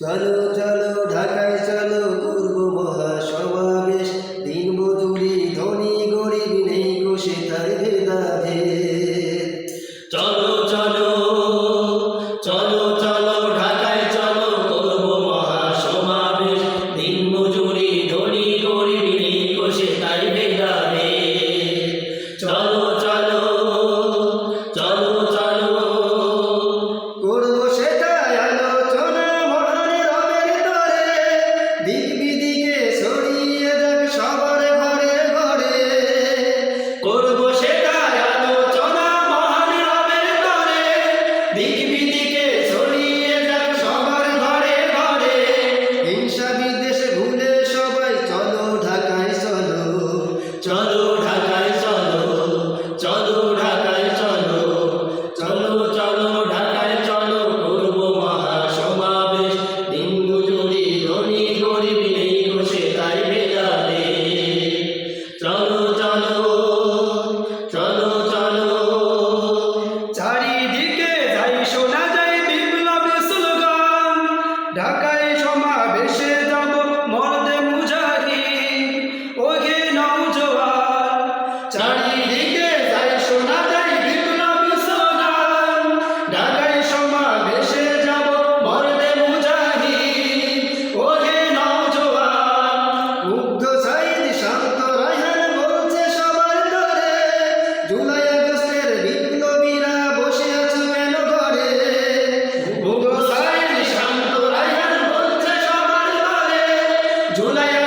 চলো চলো ঢাকায় চলো করব মহাসভা। ঢাকায় ಜುಲೈ